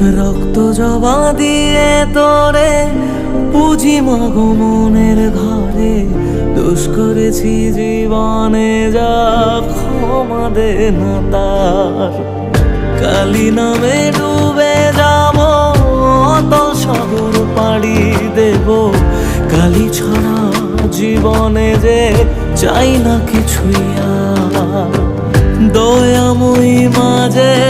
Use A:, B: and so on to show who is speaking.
A: রক্ত জবা দিয়ে তোরে পুঁজি মাগো মনের ঘরে। দোষ করেছি জীবনে যা ক্ষমা দে না তার। কালি নামে ডুবে যাব, অতল সাগর পাড়ি দেব। কালি ছাড়া জীবনে যে চাই না কিছুই দয়াময়ী মাঝে